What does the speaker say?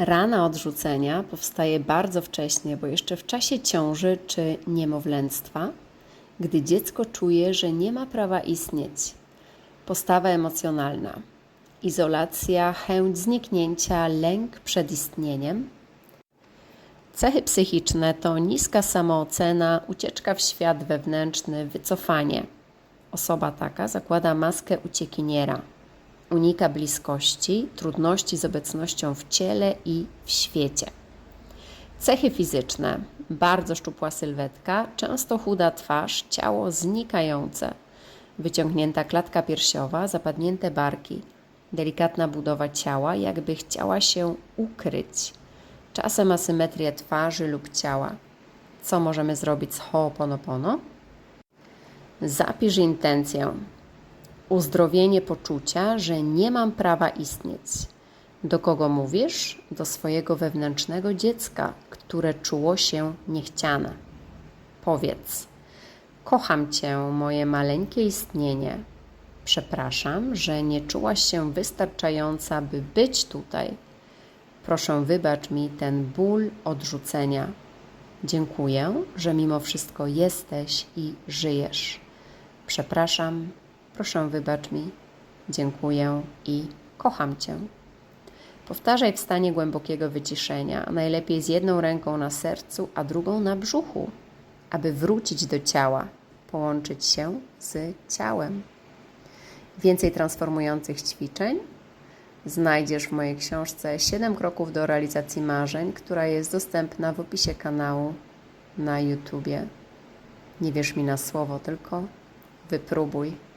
Rana odrzucenia powstaje bardzo wcześnie, bo jeszcze w czasie ciąży czy niemowlęctwa, gdy dziecko czuje, że nie ma prawa istnieć. Postawa emocjonalna, izolacja, chęć zniknięcia, lęk przed istnieniem. Cechy psychiczne to niska samoocena, ucieczka w świat wewnętrzny, wycofanie. Osoba taka zakłada maskę uciekiniera. Unika bliskości, trudności z obecnością w ciele i w świecie. Cechy fizyczne: bardzo szczupła sylwetka, często chuda twarz, ciało znikające, wyciągnięta klatka piersiowa, zapadnięte barki, delikatna budowa ciała, jakby chciała się ukryć. Czasem asymetria twarzy lub ciała. Co możemy zrobić z Ho'oponopono? Zapisz intencję. Uzdrowienie poczucia, że nie mam prawa istnieć. Do kogo mówisz? Do swojego wewnętrznego dziecka, które czuło się niechciane. Powiedz: Kocham cię, moje maleńkie istnienie. Przepraszam, że nie czułaś się wystarczająca, by być tutaj. Proszę, wybacz mi ten ból odrzucenia. Dziękuję, że mimo wszystko jesteś i żyjesz. Przepraszam, proszę, wybacz mi. Dziękuję i kocham cię. Powtarzaj w stanie głębokiego wyciszenia, a najlepiej z jedną ręką na sercu, a drugą na brzuchu, aby wrócić do ciała, połączyć się z ciałem. Więcej transformujących ćwiczeń znajdziesz w mojej książce 7 kroków do realizacji marzeń, która jest dostępna w opisie kanału na YouTubie. Nie wierz mi na słowo, tylko wypróbuj.